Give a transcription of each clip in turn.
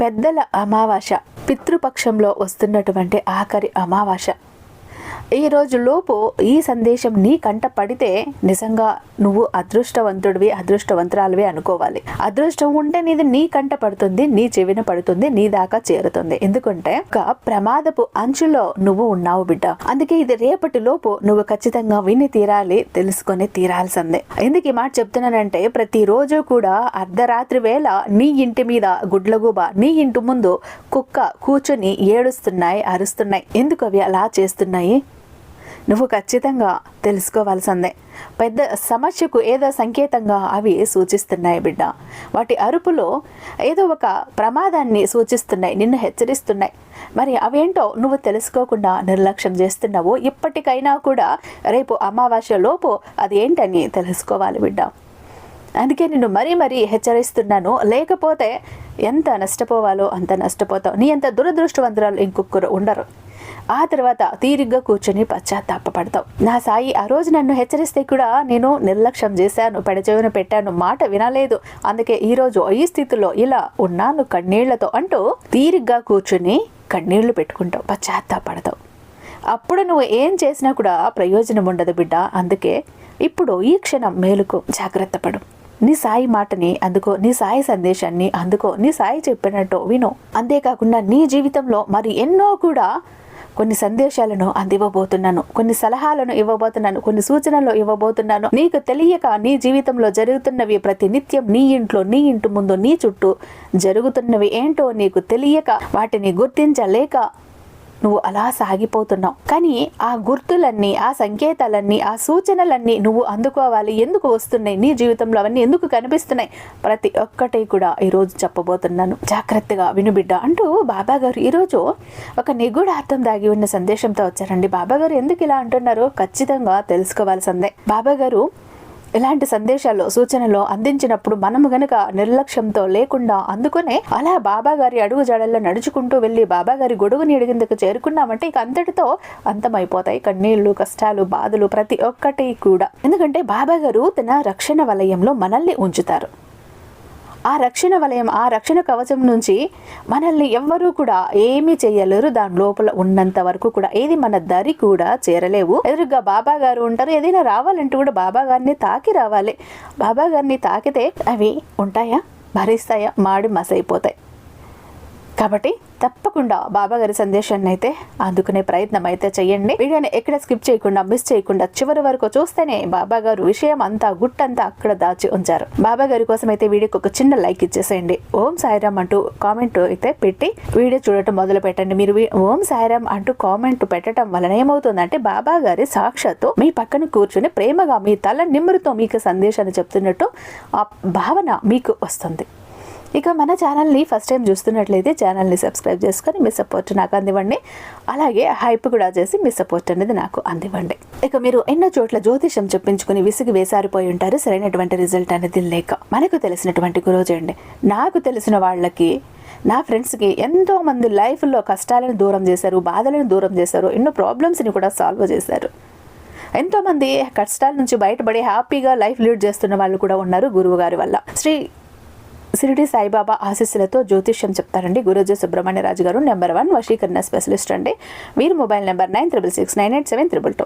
పెద్దల అమావాస్య పితృపక్షంలో వస్తున్నటువంటి ఆఖరి అమావాస్య. ఈ రోజు లోపు ఈ సందేశం నీ కంట పడితే నిజంగా నువ్వు అదృష్టవంతుడివి అదృష్టవంతురాలివి అనుకోవాలి. అదృష్టం ఉంటే నీది నీ కంట పడుతుంది నీ చెవిన పడుతుంది నీ దాకా చేరుతుంది. ఎందుకంటే ఒక ప్రమాదపు అంచులో నువ్వు ఉన్నావు బిడ్డ. అందుకే ఇది రేపటి లోపు నువ్వు ఖచ్చితంగా విని తీరాలి తెలుసుకొని తీరాల్సిందే. ఎందుకు ఈ మాట చెప్తున్నానంటే ప్రతిరోజు కూడా అర్ధరాత్రి వేళ నీ ఇంటి మీద గుడ్లగూబ నీ ఇంటి ముందు కుక్క కూర్చొని ఏడుస్తున్నాయి అరుస్తున్నాయి. ఎందుకు అవి అలా చేస్తున్నాయి? నువ్వు ఖచ్చితంగా తెలుసుకోవాల్సిందే. పెద్ద సమస్యకు ఏదో సంకేతంగా అవి సూచిస్తున్నాయి బిడ్డ. వాటి అరుపులో ఏదో ఒక ప్రమాదాన్ని సూచిస్తున్నాయి నిన్ను హెచ్చరిస్తున్నాయి. మరి అవేంటో నువ్వు తెలుసుకోకుండా నిర్లక్ష్యం చేస్తున్నావు ఇప్పటికైనా కూడా రేపు అమావాస్య లోపు అది ఏంటని తెలుసుకోవాలి బిడ్డ. అందుకే నిన్ను మరీ మరీ హెచ్చరిస్తున్నాను. లేకపోతే ఎంత నష్టపోవాలో అంత నష్టపోతావు. నీ అంత దురదృష్టవంతురాలు ఇంకొకరు ఉండరు. ఆ తర్వాత తీరిగ్గా కూర్చొని పశ్చాత్తాపడతావు నా సాయి ఆ రోజు నన్ను హెచ్చరిస్తే కూడా నేను నిర్లక్ష్యం చేశాను పెడచెవిన పెట్టాను మాట వినలేదు. అందుకే ఈరోజు ఈ స్థితిలో ఇలా ఉన్నాను కన్నీళ్ళతో అంటూ తీరిగ్గా కూర్చుని కన్నీళ్ళు పెట్టుకుంటావు పశ్చాత్తాపడతావు. అప్పుడు నువ్వు ఏం చేసినా కూడా ప్రయోజనం ఉండదు బిడ్డ. అందుకే ఇప్పుడు ఈ క్షణం మేలుకు జాగ్రత్త పడు. నీ సాయి మాటని అందుకో నీ సాయి సందేశాన్ని అందుకో నీ సాయి చెప్పినట్టు విను. అంతేకాకుండా నీ జీవితంలో మరి ఎన్నో కూడా కొన్ని సందేశాలను అందివ్వబోతున్నాను. కొన్ని సలహాలను ఇవ్వబోతున్నాను. కొన్ని సూచనలు ఇవ్వబోతున్నాను. నీకు తెలియక నీ జీవితంలో జరుగుతున్నవి ప్రతి నిత్యం నీ ఇంట్లో నీ ఇంటి ముందు నీ చుట్టూ జరుగుతున్నవి ఏంటో నీకు తెలియక వాటిని గుర్తించలేక నువ్వు అలా సాగిపోతున్నావు. కానీ ఆ గుర్తులన్నీ ఆ సంకేతాలన్నీ ఆ సూచనలన్నీ నువ్వు అందుకోవాలి. ఎందుకు వస్తున్నాయి? నీ జీవితంలో అవన్నీ ఎందుకు కనిపిస్తున్నాయి? ప్రతి ఒక్కటి కూడా ఈరోజు చెప్పబోతున్నాను. జాగ్రత్తగా వినుబిడ్డ అంటూ బాబా గారు ఈరోజు ఒక నిగూఢ అర్థం దాగి ఉన్న సందేశంతో వచ్చారండి. బాబా గారు ఎందుకు ఇలా అంటున్నారో ఖచ్చితంగా తెలుసుకోవాల్సిందే. బాబా గారు ఇలాంటి సందేశాలు సూచనలు అందించినప్పుడు మనము గనక నిర్లక్ష్యంతో లేకుండా అందుకునే అలా బాబా గారి అడుగు జాడల్లో నడుచుకుంటూ వెళ్ళి బాబా గారి గొడుగుని ఎడిగిందుకు చేరుకున్నామంటే ఇక అంతటితో అంతమైపోతాయి కన్నీళ్ళు కష్టాలు బాధలు ప్రతి ఒక్కటి కూడా. ఎందుకంటే బాబా గారు తన రక్షణ వలయంలో మనల్ని ఉంచుతారు. ఆ రక్షణ వలయం ఆ రక్షణ కవచం నుంచి మనల్ని ఎవ్వరూ కూడా ఏమీ చేయలేరు. దాని లోపల ఉన్నంత వరకు కూడా ఏది మన దరి కూడా చేరలేవు. ఎదురుగా బాబా గారు ఉంటారు. ఏదైనా రావాలంటే కూడా బాబా గారిని తాకి రావాలి. బాబా గారిని తాకితే అవి ఉంటాయా? భరిస్తాయా? మాడి మసైపోతాయి. కాబట్టి తప్పకుండా బాబా గారి సందేశాన్ని అయితే అందుకునే ప్రయత్నం అయితే చేయండి. వీడియోని ఎక్కడ స్కిప్ చేయకుండా మిస్ చేయకుండా చివరి వరకు చూస్తేనే బాబా గారు విషయం అంతా గుట్టంతా అక్కడ దాచి ఉంచారు. బాబా గారి కోసం అయితే వీడియోకి ఒక చిన్న లైక్ ఇచ్చేసేయండి. ఓం సాయిరామ్ అంటూ కామెంట్ అయితే పెట్టి వీడియో చూడటం మొదలు పెట్టండి. మీరు ఓం సాయిరామ్ అంటూ కామెంట్ పెట్టడం వలన ఏమవుతుందంటే బాబా గారి సాక్షాత్తు మీ పక్కన కూర్చుని ప్రేమగా మీ తల నిమ్మరుతో మీకు సందేశాన్ని చెప్తున్నట్టు ఆ భావన మీకు వస్తుంది. ఇక మన ఛానల్ని ఫస్ట్ టైం చూస్తున్నట్లయితే ఛానల్ని సబ్స్క్రైబ్ చేసుకొని మీ సపోర్ట్ నాకు అందివ్వండి. అలాగే హైప్ కూడా చేసి మీ సపోర్ట్ అనేది నాకు అందివ్వండి. ఇక మీరు ఎన్నో చోట్ల జ్యోతిషం చెప్పించుకుని విసిగి వేసారిపోయి ఉంటారు. సరైనటువంటి రిజల్ట్ అనేది లేక మనకు తెలిసినటువంటి గురువు అండి నాకు తెలిసిన వాళ్ళకి నా ఫ్రెండ్స్కి ఎంతోమంది లైఫ్లో కష్టాలను దూరం చేశారు బాధలను దూరం చేశారు ఎన్నో ప్రాబ్లమ్స్ని కూడా సాల్వ్ చేశారు. ఎంతోమంది కష్టాల నుంచి బయటపడి హ్యాపీగా లైఫ్ లీడ్ చేస్తున్న వాళ్ళు కూడా ఉన్నారు గురువు గారి వల్ల. శ్రీ సిరిడి సాయిబాబా ఆశీస్సులతో జ్యోతిష్యం చెప్తారండి. గురూజీ సుబ్రహ్మణ్యరాజు గారు నెంబర్ వన్ వశీకరణ స్పెషలిస్ట్ అండి. వీరు mobile number nine triple six nine eight seven triple two.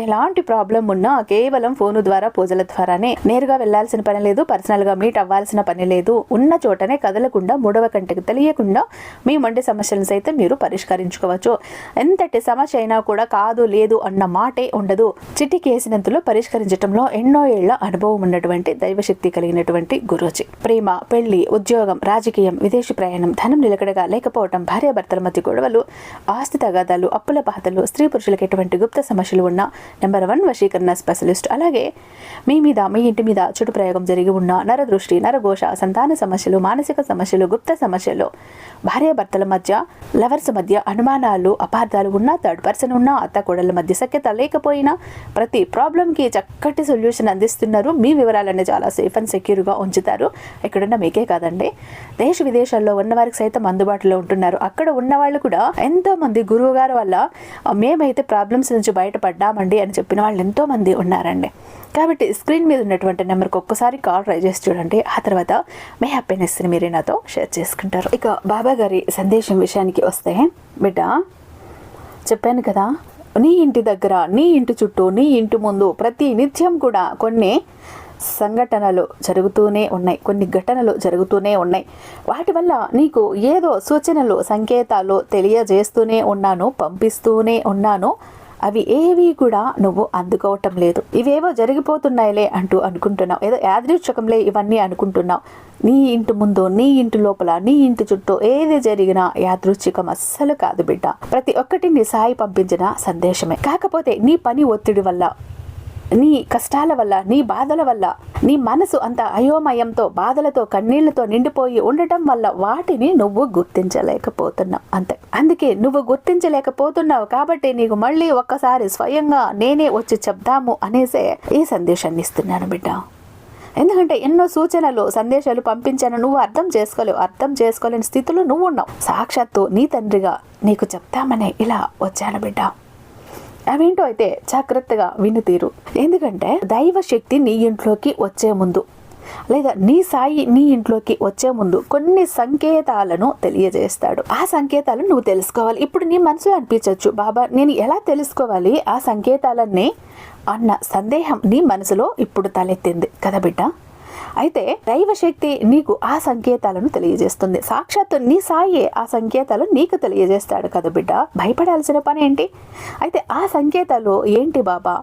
ఎలాంటి ప్రాబ్లం ఉన్నా కేవలం ఫోను ద్వారా పూజల ద్వారానే నేరుగా వెళ్ళాల్సిన పని లేదు పర్సనల్గా మీట్ అవ్వాల్సిన పని లేదు. ఉన్న చోటనే కదలకుండా మూడవ కంటికి తెలియకుండా మీ మొండి సమస్యలను సైతం మీరు పరిష్కరించుకోవచ్చు. ఎంతటి సమస్య అయినా కూడా కాదు లేదు అన్న మాటే ఉండదు. చిటికేసినంతలో పరిష్కరించడంలో ఎన్నో ఏళ్ళ అనుభవం ఉన్నటువంటి దైవశక్తి కలిగినటువంటి గురుజీ. ప్రేమ పెళ్ళి ఉద్యోగం రాజకీయం విదేశీ ప్రయాణం ధనం నిలకడగా లేకపోవటం భార్యాభర్తల మధ్య గొడవలు ఆస్తి తగాదాలు అప్పుల బాధలు స్త్రీ పురుషులకు ఎటువంటి గుప్త సమస్యలు ఉన్న నెంబర్ వన్ వశీకరణ స్పెషలిస్ట్. అలాగే మీ మీద మీ ఇంటి మీద చుట్టు ప్రయోగం జరిగి ఉన్న నరదృష్టి నరఘోష సంతాన సమస్యలు మానసిక సమస్యలు గుప్త సమస్యలు భార్యాభర్తల మధ్య లవర్స్ మధ్య అనుమానాలు అపార్థాలు ఉన్నా థర్డ్ పర్సన్ ఉన్నా అత్త కోడళ్ళ మధ్య సఖ్యత లేకపోయినా ప్రతి ప్రాబ్లంకి చక్కటి సొల్యూషన్ అందిస్తున్నారు. మీ వివరాలన్నీ చాలా సేఫ్ అండ్ సెక్యూర్గా ఉంచుతారు. ఇక్కడున్న మీకే కాదండి. దేశ విదేశాల్లో ఉన్న వారికి సైతం అందుబాటులో ఉంటున్నారు. అక్కడ ఉన్న వాళ్ళు కూడా ఎంతో మంది గురువు గారు వల్ల మేమైతే ప్రాబ్లమ్స్ నుంచి బయటపడ్డామండి అని చెప్పిన వాళ్ళు ఎంతో మంది ఉన్నారండి. కాబట్టి స్క్రీన్ మీద ఉన్నటువంటి నెంబర్కి ఒక్కసారి కాల్ ట్రై చేసి చూడండి. ఆ తర్వాత మీ హ్యాపీనెస్ని మీరే నాతో షేర్ చేసుకుంటారు. ఇక బాబా గారి సందేశం విషయానికి వస్తే బిడ్డ చెప్పాను కదా నీ ఇంటి దగ్గర నీ ఇంటి చుట్టూ నీ ఇంటి ముందు ప్రతి నిత్యం కూడా కొన్ని సంఘటనలు జరుగుతూనే ఉన్నాయి. కొన్ని ఘటనలు జరుగుతూనే ఉన్నాయి. వాటి వల్ల నీకు ఏదో సూచనలు సంకేతాలు తెలియజేస్తూనే ఉన్నాను పంపిస్తూనే ఉన్నాను. అవి ఏవి కూడా నువ్వు అందుకోవటం లేదు. ఇవేవో జరిగిపోతున్నాయిలే అంటూ అనుకుంటున్నావు. ఏదో యాదృచ్ఛకంలే ఇవన్నీ అనుకుంటున్నావు. నీ ఇంటి ముందు నీ ఇంటి లోపల నీ ఇంటి చుట్టూ ఏది జరిగినా యాదృచ్ఛికం అస్సలు కాదు బిడ్డ. ప్రతి ఒక్కటి నీ సాయి పంపించిన సందేశమే. కాకపోతే నీ పని ఒత్తిడి వల్ల నీ కష్టాల వల్ల నీ బాధల వల్ల నీ మనసు అంత అయోమయంతో బాధలతో కన్నీళ్ళతో నిండిపోయి ఉండటం వల్ల వాటిని నువ్వు గుర్తించలేకపోతున్నావు అంతే. అందుకే నువ్వు గుర్తించలేకపోతున్నావు కాబట్టి నీకు మళ్ళీ ఒక్కసారి స్వయంగా నేనే వచ్చి చెప్దాము అనేసే ఈ సందేశాన్ని ఇస్తున్నాను బిడ్డ. ఎందుకంటే ఎన్నో సూచనలు సందేశాలు పంపించాను. నువ్వు అర్థం చేసుకోలేవు. అర్థం చేసుకోలేని స్థితిలో నువ్వు ఉన్నావు. సాక్షాత్తు నీ తండ్రిగా నీకు చెప్తామనే ఇలా వచ్చాను బిడ్డ. అవేంటో అయితే జాగ్రత్తగా వినుతీరు. ఎందుకంటే దైవ శక్తి నీ ఇంట్లోకి వచ్చే ముందు లేదా నీ సాయి నీ ఇంట్లోకి వచ్చే ముందు కొన్ని సంకేతాలను తెలియజేస్తాడు. ఆ సంకేతాలను నువ్వు తెలుసుకోవాలి. ఇప్పుడు నీ మనసులో అనిపించవచ్చు బాబా నేను ఎలా తెలుసుకోవాలి ఆ సంకేతాలన్నీ? అన్న సందేహం నీ మనసులో ఇప్పుడు తలెత్తింది. కదా బిడ్డ? అయితే దైవశక్తి నీకు ఆ సంకేతాలను తెలియజేస్తుంది. సాక్షాత్తు నీ సాయే ఆ సంకేతాలు నీకు తెలియజేస్తాడు కదా బిడ్డ. భయపడాల్సిన పని ఏంటి? అయితే ఆ సంకేతాలు ఏంటి బాబా?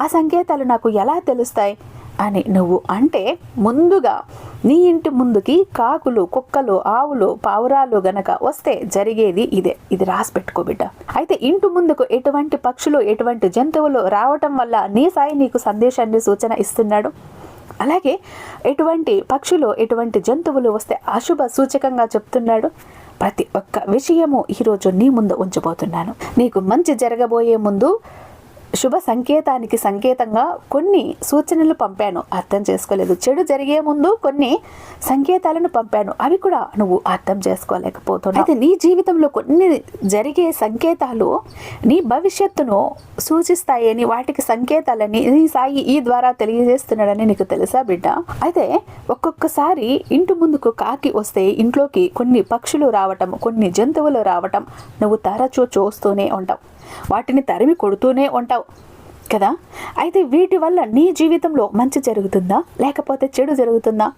ఆ సంకేతాలు నాకు ఎలా తెలుస్తాయి? అని నువ్వు అంటే ముందుగా నీ ఇంటి ముందుకి కాకులు కుక్కలు ఆవులు పావురాలు గనక వస్తే జరిగేది ఇదే. ఇది రాసి పెట్టుకో బిడ్డ. అయితే ఇంటి ముందుకు ఎటువంటి పక్షులు ఎటువంటి జంతువులు రావటం వల్ల నీ సాయి నీకు సందేశాన్ని సూచన ఇస్తున్నాడు? అలాగే ఎటువంటి పక్షులు ఎటువంటి జంతువులు వస్తే అశుభ సూచకంగా చెప్తున్నాడు. ప్రతి ఒక్క విషయము ఈరోజు నీ ముందు ఉంచబోతున్నాను. నీకు మంచి జరగబోయే ముందు శుభ సంకేతానికి సంకేతంగా కొన్ని సూచనలు పంపాను. అర్థం చేసుకోలేదు. చెడు జరిగే ముందు కొన్ని సంకేతాలను పంపాను. అవి కూడా నువ్వు అర్థం చేసుకోలేకపోతున్నావు. అయితే నీ జీవితంలో కొన్ని జరిగే సంకేతాలు నీ భవిష్యత్తును సూచిస్తాయని వాటికి సంకేతాలని నీ సాయి ఈ ద్వారా తెలియజేస్తున్నాడని నీకు తెలుసా బిడ్డ? అయితే ఒక్కొక్కసారి ఇంటి ముందుకు కాకి వస్తే ఇంట్లోకి కొన్ని పక్షులు రావటం కొన్ని జంతువులు రావటం నువ్వు తరచూ చూస్తూనే ఉంటావు. వాటిని తరిమి కొడుతూనే ఉంటావు కదా? అయితే వీటి వల్ల నీ జీవితంలో మంచి జరుగుతుందా? లేకపోతే చెడు జరుగుతుందా?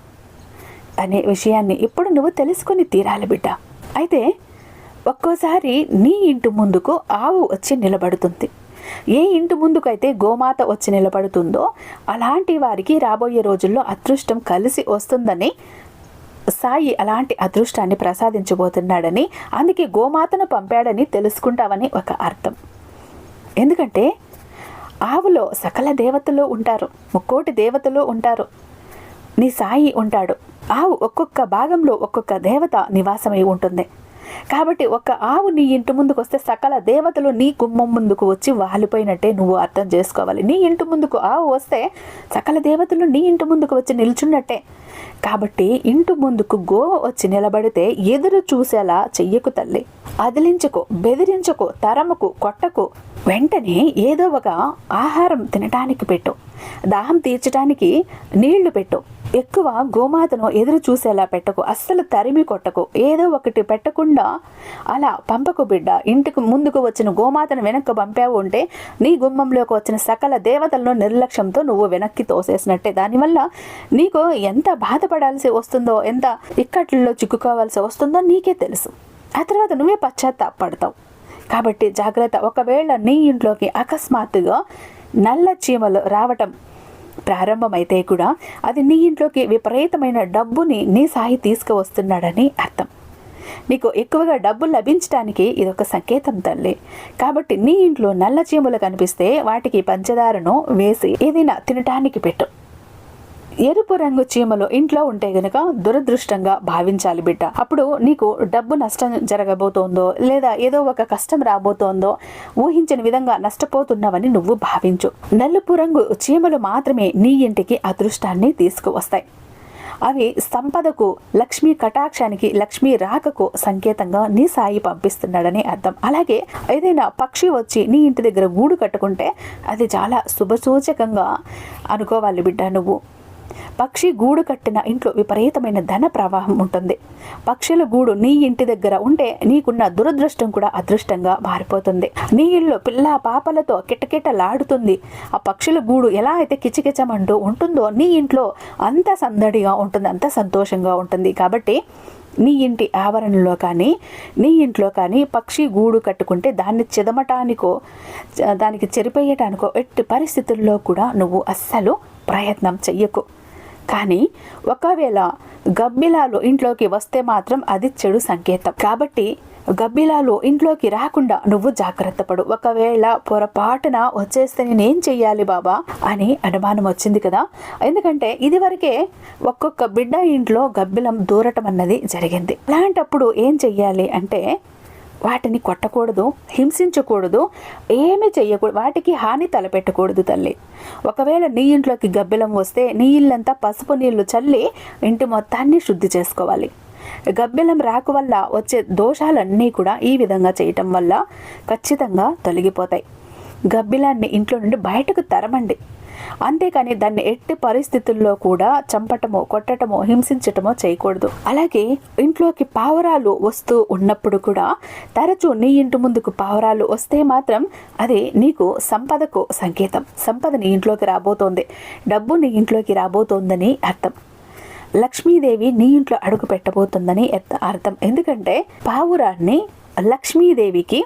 అనే విషయాన్ని ఇప్పుడు నువ్వు తెలుసుకొని తీరాలి బిడ్డ. అయితే ఒక్కోసారి నీ ఇంటి ముందుకు ఆవు వచ్చి నిలబడుతుంది. ఏ ఇంటి ముందుకైతే గోమాత వచ్చి నిలబడుతుందో అలాంటి వారికి రాబోయే రోజుల్లో అదృష్టం కలిసి వస్తుందని సాయి అలాంటి అదృష్టాన్ని ప్రసాదించబోతున్నాడని అందుకే గోమాతను పంపాడని తెలుసుకుంటామని ఒక అర్థం. ఎందుకంటే ఆవులో సకల దేవతలు ఉంటారు ముక్కోటి దేవతలు ఉంటారు. నీ సాయి ఉంటాడు. ఆవు ఒక్కొక్క భాగంలో ఒక్కొక్క దేవత నివాసమై ఉంటుంది. కాబట్టి ఒక ఆవు నీ ఇంటి ముందుకు వస్తే సకల దేవతలు నీ గుమ్మం ముందుకు వచ్చి వాలిపోయినట్టే నువ్వు అర్థం చేసుకోవాలి. నీ ఇంటి ముందుకు ఆవు వస్తే సకల దేవతలు నీ ఇంటి ముందుకు వచ్చి నిల్చున్నట్టే. కాబట్టి ఇంటి ముందుకు గో వచ్చి నిలబడితే ఎదురు చూసేలా చెయ్యకు తల్లి. అదిలించుకో బెదిరించుకో తరముకు కొట్టకు. వెంటనే ఏదో ఒక ఆహారం తినటానికి పెట్టు. దాహం తీర్చడానికి నీళ్ళు పెట్టు. ఎక్కువ గోమాతను ఎదురు చూసేలా పెట్టకు అస్సలు తరిమి కొట్టకు. ఏదో ఒకటి పెట్టకుండా అలా పంపకు బిడ్డ. ఇంటికి ముందుకు వచ్చిన గోమాతను వెనక్కి పంపావు ఉంటే నీ గుమ్మంలోకి వచ్చిన సకల దేవతలను నిర్లక్ష్యంతో నువ్వు వెనక్కి తోసేసినట్టే. దానివల్ల నీకు ఎంత బాధపడాల్సి వస్తుందో ఎంత ఇక్కట్లలో చిక్కుకోవాల్సి వస్తుందో నీకే తెలుసు. ఆ తర్వాత నువ్వే పశ్చాత్తాపడతావు కాబట్టి జాగ్రత్త. ఒకవేళ నీ ఇంట్లోకి అకస్మాత్తుగా నల్ల చీమలు రావటం ప్రారంభమైతే కూడా అది నీ ఇంట్లోకి విపరీతమైన డబ్బుని నీ సాయి తీసుకువస్తున్నాడని అర్థం. నీకు ఎక్కువగా డబ్బు లభించడానికి ఇది ఒక సంకేతం తల్లి. కాబట్టి నీ ఇంట్లో నల్ల చీములు కనిపిస్తే వాటికి పంచదారను వేసి ఏదైనా తినటానికి పెట్టు. ఎరుపు రంగు చీమలు ఇంట్లో ఉంటే గనక దురదృష్టంగా భావించాలి బిడ్డ. అప్పుడు నీకు డబ్బు నష్టం జరగబోతోందో లేదా ఏదో ఒక కష్టం రాబోతోందో ఊహించిన విధంగా నష్టపోతున్నావని నువ్వు భావించు. నలుపు రంగు చీమలు మాత్రమే నీ ఇంటికి అదృష్టాన్ని తీసుకువస్తాయి. అవి సంపదకు లక్ష్మీ కటాక్షానికి లక్ష్మీ రాకకు సంకేతంగా నీ సాయి పంపిస్తున్నాడని అర్థం. అలాగే ఏదైనా పక్షి వచ్చి నీ ఇంటి దగ్గర గూడు కట్టుకుంటే అది చాలా శుభసూచకంగా అనుకోవాలి బిడ్డ నువ్వు. పక్షి గూడు కట్టిన ఇంట్లో విపరీతమైన ధన ప్రవాహం ఉంటుంది. పక్షుల గూడు నీ ఇంటి దగ్గర ఉంటే నీకున్న దురదృష్టం కూడా అదృష్టంగా మారిపోతుంది. నీ ఇల్లు పిల్ల పాపలతో కిటకిటలాడుతుంది. ఆ పక్షుల గూడు ఎలా అయితే కిచకిచమంటూ ఉంటుందో నీ ఇంట్లో అంత సందడిగా ఉంటుంది అంత సంతోషంగా ఉంటుంది. కాబట్టి నీ ఇంటి ఆవరణలో కానీ నీ ఇంట్లో కానీ పక్షి గూడు కట్టుకుంటే దాన్ని చెదమటానికో దానికి చెరిపేయటానికో ఎట్టి పరిస్థితుల్లో కూడా నువ్వు అస్సలు ప్రయత్నం చెయ్యకు. కానీ ఒకవేళ గబ్బిలాలు ఇంట్లోకి వస్తే మాత్రం అది చెడు సంకేతం. కాబట్టి గబ్బిలాలు ఇంట్లోకి రాకుండా నువ్వు జాగ్రత్త పడు. ఒకవేళ పొరపాటున వచ్చేస్తే నేనేం చెయ్యాలి బాబా? అని అనుమానం వచ్చింది కదా. ఎందుకంటే ఇదివరకే ఒక్కొక్క బిడ్డ ఇంట్లో గబ్బిలం దూరటం అన్నది జరిగింది. అలాంటప్పుడు ఏం చెయ్యాలి అంటే వాటిని కొట్టకూడదు హింసించకూడదు ఏమి చేయకూడదు వాటికి హాని తలపెట్టకూడదు తల్లి. ఒకవేళ నీ ఇంట్లోకి గబ్బిలం వస్తే నీ ఇల్లంతా పసుపు నీళ్ళు చల్లి ఇంటి మొత్తాన్ని శుద్ధి చేసుకోవాలి. గబ్బిలం రాకు వల్ల వచ్చే దోషాలన్నీ కూడా ఈ విధంగా చేయటం వల్ల ఖచ్చితంగా తొలగిపోతాయి. గబ్బిలాన్ని ఇంట్లో నుండి బయటకు తరమండి. అంతేకాని దాన్ని ఎట్టి పరిస్థితుల్లో కూడా చంపటమో కొట్టటమో హింసించటమో చేయకూడదు. అలాగే ఇంట్లోకి పావురాలు వస్తూ ఉన్నప్పుడు కూడా తరచూ నీ ఇంటి ముందుకు పావురాలు వస్తే మాత్రం అది నీకు సంపదకు సంకేతం. సంపద నీ ఇంట్లోకి రాబోతోంది. డబ్బు నీ ఇంట్లోకి రాబోతోందని అర్థం. లక్ష్మీదేవి నీ ఇంట్లో అడుగు పెట్టబోతుందని అర్థం. ఎందుకంటే పావురాన్ని లక్ష్మీదేవికి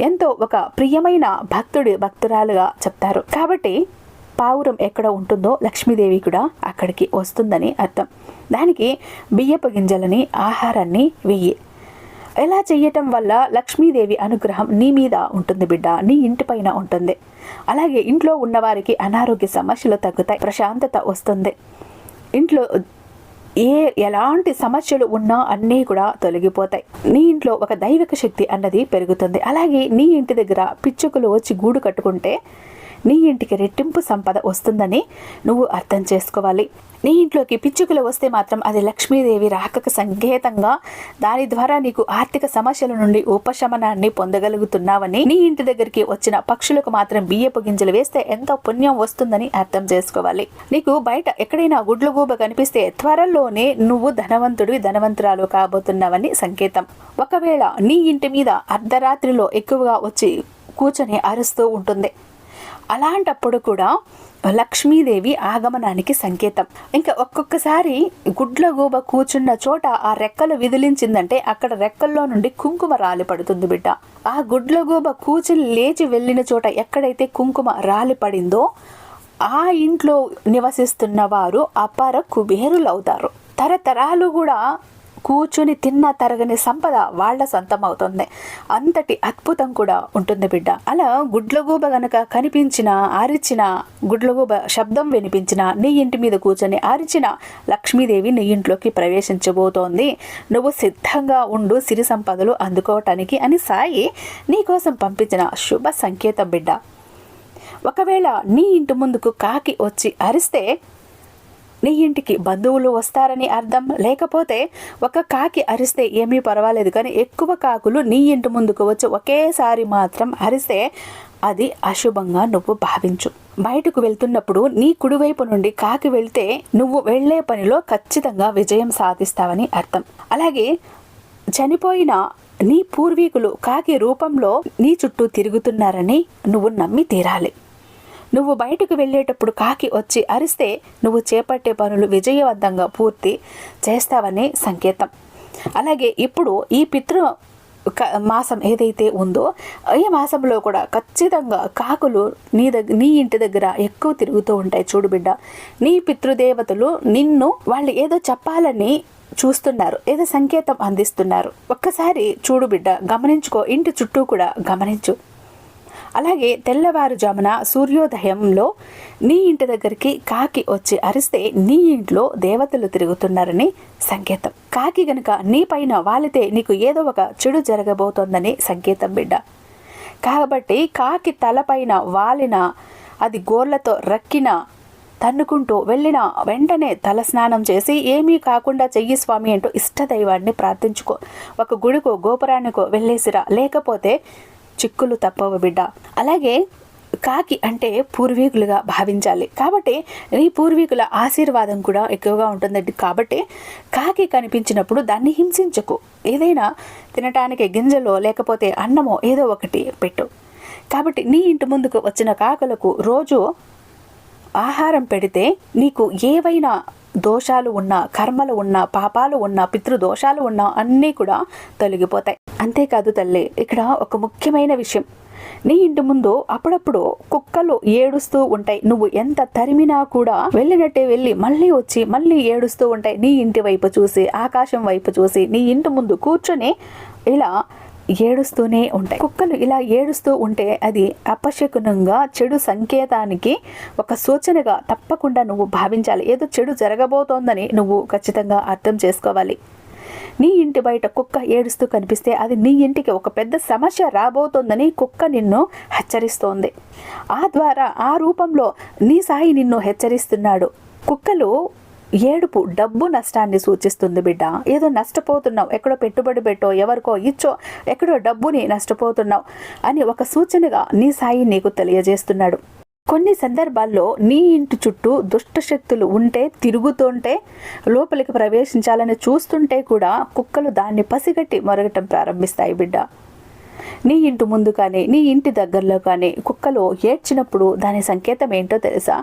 ఎంతో ఒక ప్రియమైన భక్తుడి భక్తురాలుగా చెప్తారు. కాబట్టి పావురం ఎక్కడ ఉంటుందో లక్ష్మీదేవి కూడా అక్కడికి వస్తుందని అర్థం. దానికి బియ్యపు గింజలని ఆహారాన్ని వెయ్యి. ఎలా చేయటం వల్ల లక్ష్మీదేవి అనుగ్రహం నీ మీద ఉంటుంది బిడ్డ నీ ఇంటి పైన ఉంటుంది. అలాగే ఇంట్లో ఉన్నవారికి అనారోగ్య సమస్యలు తగ్గుతాయి ప్రశాంతత వస్తుంది. ఇంట్లో ఏ ఎలాంటి సమస్యలు ఉన్నా అన్నీ కూడా తొలగిపోతాయి. నీ ఇంట్లో ఒక దైవిక శక్తి అన్నది పెరుగుతుంది. అలాగే నీ ఇంటి దగ్గర పిచ్చుకలు వచ్చి గూడు కట్టుకుంటే నీ ఇంటికి రెట్టింపు సంపద వస్తుందని నువ్వు అర్థం చేసుకోవాలి. నీ ఇంట్లోకి పిచ్చుకలు వస్తే మాత్రం అది లక్ష్మీదేవి రాకకు సంకేతంగా దాని ద్వారా నీకు ఆర్థిక సమస్యల నుండి ఉపశమనాన్ని పొందగలుగుతున్నావని నీ ఇంటి దగ్గరికి వచ్చిన పక్షులకు మాత్రం బియ్యపు గింజలు వేస్తే ఎంతో పుణ్యం వస్తుందని అర్థం చేసుకోవాలి. నీకు బయట ఎక్కడైనా గుడ్లు గూబ కనిపిస్తే త్వరలోనే నువ్వు ధనవంతుడివి ధనవంతురాలు కాబోతున్నావని సంకేతం. ఒకవేళ నీ ఇంటి మీద అర్ధరాత్రిలో ఎక్కువగా వచ్చి కూర్చొని అరుస్తూ ఉంటుంది. అలాంటప్పుడు కూడా లక్ష్మీదేవి ఆగమనానికి సంకేతం. ఇంకా ఒక్కొక్కసారి గుడ్ల గోబ కూర్చున్న చోట ఆ రెక్కలు విదిలించిందంటే అక్కడ రెక్కల్లో నుండి కుంకుమ రాలి పడుతుంది బిడ్డ. ఆ గుడ్ల గోబ కూర్చుని లేచి వెళ్ళిన చోట ఎక్కడైతే కుంకుమ రాలి పడిందో ఆ ఇంట్లో నివసిస్తున్న వారు అపార కుబేరులవుతారు. తరతరాలు కూడా కూర్చుని తిన్న తరగని సంపద వాళ్ళ సొంతం అవుతుంది అంతటి అద్భుతం కూడా ఉంటుంది బిడ్డ. అలా గుడ్లగూబ గనక కనిపించిన ఆరిచిన గుడ్లగూబ శబ్దం వినిపించిన నీ ఇంటి మీద కూర్చొని ఆరిచిన లక్ష్మీదేవి నీ ఇంట్లోకి ప్రవేశించబోతోంది. నువ్వు సిద్ధంగా ఉండు సిరి సంపదలు అందుకోవటానికి అని సాయి నీకోసం పంపించిన శుభ సంకేతం బిడ్డ. ఒకవేళ నీ ఇంటి ముందుకు కాకి వచ్చి అరిస్తే నీ ఇంటికి బంధువులు వస్తారని అర్థం లేకపోతే ఒక కాకి అరిస్తే ఏమీ పర్వాలేదు కానీ ఎక్కువ కాకులు నీ ఇంటి ముందుకు వచ్చి ఒకేసారి మాత్రం అరిస్తే అది అశుభంగా నువ్వు భావించు. బయటకు వెళ్తున్నప్పుడు నీ కుడివైపు నుండి కాకి వెళ్తే నువ్వు వెళ్ళే పనిలో ఖచ్చితంగా విజయం సాధిస్తావని అర్థం. అలాగే చనిపోయిన నీ పూర్వీకులు కాకి రూపంలో నీ చుట్టూ తిరుగుతున్నారని నువ్వు నమ్మి తీరాలి. నువ్వు బయటకు వెళ్ళేటప్పుడు కాకి వచ్చి అరిస్తే నువ్వు చేపట్టే పనులు విజయవంతంగా పూర్తి చేస్తావని సంకేతం. అలాగే ఇప్పుడు ఈ పితృ మాసం ఏదైతే ఉందో ఈ మాసంలో కూడా ఖచ్చితంగా కాకులు నీ దగ్గర నీ ఇంటి దగ్గర ఎక్కువ తిరుగుతూ ఉంటాయి చూడు బిడ్డ. నీ పితృదేవతలు నిన్ను వాళ్ళు ఏదో చెప్పాలని చూస్తున్నారు ఏదో సంకేతం అందిస్తున్నారు. ఒక్కసారి చూడు బిడ్డ గమనించుకో ఇంటి చుట్టూ కూడా గమనించు. అలాగే తెల్లవారుజామున సూర్యోదయంలో నీ ఇంటి దగ్గరికి కాకి వచ్చి అరిస్తే నీ ఇంట్లో దేవతలు తిరుగుతున్నారని సంకేతం. కాకి గనుక నీ పైన వాలితే నీకు ఏదో ఒక చెడు జరగబోతోందని సంకేతం బిడ్డ. కాబట్టి కాకి తలపైన వాలిన అది గోర్లతో రక్కిన తన్నుకుంటూ వెళ్ళిన వెంటనే తలస్నానం చేసి ఏమీ కాకుండా చెయ్యి స్వామి అంటూ ఇష్టదైవాన్ని ప్రార్థించుకో. ఒక గుడికో గోపురానికో వెళ్ళేసిరా. లేకపోతే చిక్కులు తప్పవు బిడ్డ. అలాగే కాకి అంటే పూర్వీకులుగా భావించాలి. కాబట్టి నీ పూర్వీకుల ఆశీర్వాదం కూడా ఎక్కువగా ఉంటుందండి. కాబట్టి కాకి కనిపించినప్పుడు దాన్ని హింసించకు. ఏదైనా తినటానికి గింజలో లేకపోతే అన్నమో ఏదో ఒకటి పెట్టు. కాబట్టి నీ ఇంటి ముందుకు వచ్చిన కాకులకు రోజు ఆహారం పెడితే నీకు ఏవైనా దోషాలు ఉన్నా కర్మలు ఉన్నా పాపాలు ఉన్నా పితృదోషాలు ఉన్నా అన్నీ కూడా తొలగిపోతాయి. అంతేకాదు తల్లి ఇక్కడ ఒక ముఖ్యమైన విషయం. నీ ఇంటి ముందు అప్పుడప్పుడు కుక్కలు ఏడుస్తూ ఉంటాయి. నువ్వు ఎంత తరిమినా కూడా వెళ్ళినట్టే వెళ్ళి మళ్ళీ వచ్చి మళ్ళీ ఏడుస్తూ ఉంటాయి. నీ ఇంటి వైపు చూసి ఆకాశం వైపు చూసి నీ ఇంటి ముందు కూర్చొని ఇలా ఏడుస్తూనే ఉంటాయి. కుక్కలు ఇలా ఏడుస్తూ ఉంటే అది అపశకునంగా చెడు సంకేతానికి ఒక సూచనగా తప్పకుండా నువ్వు భావించాలి. ఏదో చెడు జరగబోతోందని నువ్వు ఖచ్చితంగా అర్థం చేసుకోవాలి. నీ ఇంటి బయట కుక్క ఏడుస్తూ కనిపిస్తే అది నీ ఇంటికి ఒక పెద్ద సమస్య రాబోతోందని కుక్క నిన్ను హెచ్చరిస్తోంది. ఆ ద్వారా ఆ రూపంలో నీ సాయి నిన్ను హెచ్చరిస్తున్నాడు. కుక్కలు ఏడుపు డబ్బు నష్టాన్ని సూచిస్తుంది బిడ్డ. ఏదో నష్టపోతున్నావు. ఎక్కడో పెట్టుబడి పెట్టో ఎవరికో ఇచ్చో ఎక్కడో డబ్బుని నష్టపోతున్నావు అని ఒక సూచనగా నీ సాయి నీకు తెలియజేస్తున్నాడు. కొన్ని సందర్భాల్లో నీ ఇంటి చుట్టూ దుష్ట శక్తులు ఉంటే తిరుగుతుంటే లోపలికి ప్రవేశించాలని చూస్తుంటే కూడా కుక్కలు దాన్ని పసిగట్టి మరగటం ప్రారంభిస్తాయి బిడ్డ. నీ ఇంటి ముందు కానీ నీ ఇంటి దగ్గరలో కానీ కుక్కలు ఏడ్చినప్పుడు దాని సంకేతం ఏంటో తెలుసా?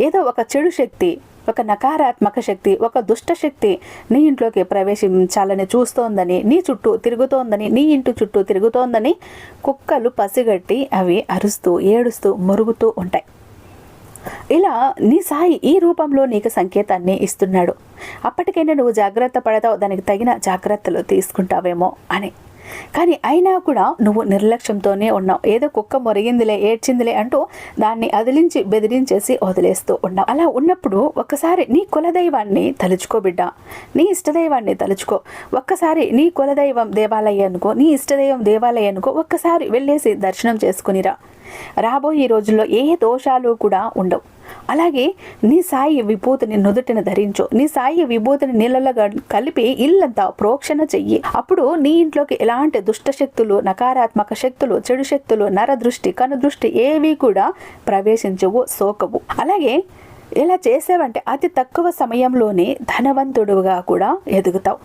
ఏదో ఒక చెడు శక్తి ఒక నకారాత్మక శక్తి ఒక దుష్ట శక్తి నీ ఇంట్లోకి ప్రవేశించాలని చూస్తోందని నీ చుట్టూ తిరుగుతోందని నీ ఇంటి చుట్టూ తిరుగుతోందని కుక్కలు పసిగట్టి అవి అరుస్తూ ఏడుస్తూ మురుగుతూ ఉంటాయి. ఇలా నీ సాయి ఈ రూపంలో నీకు సంకేతాన్ని ఇస్తున్నాడు. అప్పటికైనా నువ్వు జాగ్రత్త పడతావు దానికి తగిన జాగ్రత్తలు తీసుకుంటావేమో అని. కానీ అయినా కూడా నువ్వు నిర్లక్ష్యంతోనే ఉన్నావు. ఏదో కుక్క మొరిగిందిలే ఏడ్చిందిలే అంటూ దాన్ని అదిలించి బెదిరించేసి వదిలేస్తూ ఉన్నావు. అలా ఉన్నప్పుడు ఒక్కసారి నీ కులదైవాన్ని తలుచుకో బిడ్డ. నీ ఇష్టదైవాన్ని తలుచుకో. ఒక్కసారి నీ కులదైవం దేవాలయానికో నీ ఇష్టదైవం దేవాలయానికో ఒక్కసారి వెళ్ళేసి దర్శనం చేసుకునిరా. రాబోయే రోజుల్లో ఏ దోషాలు కూడా ఉండవు. అలాగే నీ సాయి విభూతిని నుదుటిని ధరించు. నీ సాయి విభూతిని నీళ్ళలో కలిపి ఇల్లంతా ప్రోక్షణ చెయ్యి. అప్పుడు నీ ఇంట్లోకి ఎలాంటి దుష్ట శక్తులు నకారాత్మక శక్తులు చెడు శక్తులు నరదృష్టి కనుదృష్టి ఏవి కూడా ప్రవేశించవు సోకవు. అలాగే ఇలా చేసావంటే అతి తక్కువ సమయంలోనే ధనవంతుడుగా కూడా ఎదుగుతావు.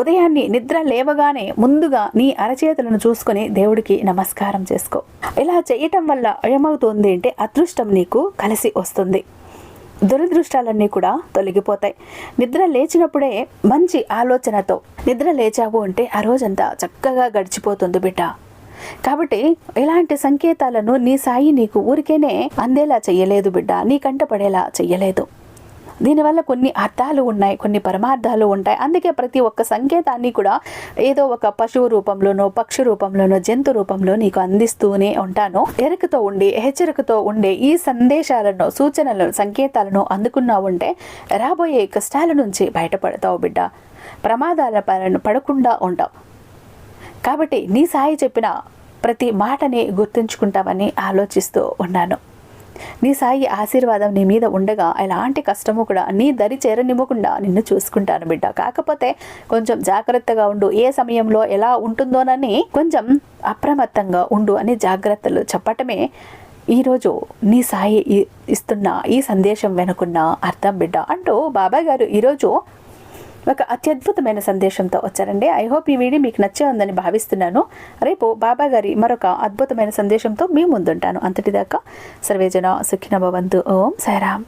ఉదయాన్నే నిద్ర లేవగానే ముందుగా నీ అరచేతులను చూసుకొని దేవుడికి నమస్కారం చేసుకో. ఇలా చేయటం వల్ల ఏమవుతుంది అంటే అదృష్టం నీకు కలిసి వస్తుంది. దురదృష్టాలన్నీ కూడా తొలగిపోతాయి. నిద్ర లేచినప్పుడే మంచి ఆలోచనతో నిద్ర లేచావు అంటే ఆ రోజంతా చక్కగా గడిచిపోతుంది బిడ్డ. కాబట్టి ఇలాంటి సంకేతాలను నీ సాయి నీకు ఊరికేనే అందేలా చెయ్యలేదు బిడ్డ నీ కంట పడేలా చెయ్యలేదు. దీనివల్ల కొన్ని అర్థాలు ఉన్నాయి కొన్ని పరమార్థాలు ఉంటాయి. అందుకే ప్రతి ఒక్క సంకేతాన్ని కూడా ఏదో ఒక పశువు రూపంలోనో పక్షి రూపంలోనో జంతు రూపంలో నీకు అందిస్తూనే ఉంటాను. ఎరుకతో ఉండి హెచ్చరికతో ఉండే ఈ సందేశాలను సూచనలను సంకేతాలను అందుకున్నావు ఉంటే రాబోయే కష్టాల నుంచి బయటపడతావు బిడ్డ. ప్రమాదాల పడకుండా ఉంటావు. కాబట్టి నీ సాయి చెప్పిన ప్రతి మాటని గుర్తుంచుకుంటామని ఆలోచిస్తూ ఉన్నాను. నీ సాయి ఆశీర్వాదం నీ మీద ఉండగా ఎలాంటి కష్టము కూడా నీ దరి చేరనివ్వకుండా నిన్ను చూసుకుంటాను బిడ్డ. కాకపోతే కొంచెం జాగ్రత్తగా ఉండు. ఏ సమయంలో ఎలా ఉంటుందోనని కొంచెం అప్రమత్తంగా ఉండు అని జాగ్రత్తలు చెప్పటమే ఈరోజు నీ సాయి ఇస్తున్న ఈ సందేశం వెనుకున్న అర్థం బిడ్డ. అంటూ బాబాయ్ గారు ఈరోజు ఒక అత్యద్భుతమైన సందేశంతో వచ్చారండి. ఐ హోప్ ఈ వీడియో మీకు నచ్చే ఉందని భావిస్తున్నాను. రేపు బాబా గారి మరొక అద్భుతమైన సందేశంతో మీ ముందుంటాను. అంతటిదాకా సర్వేజన సుఖిన భవంతు. ఓం సాయిరామ్.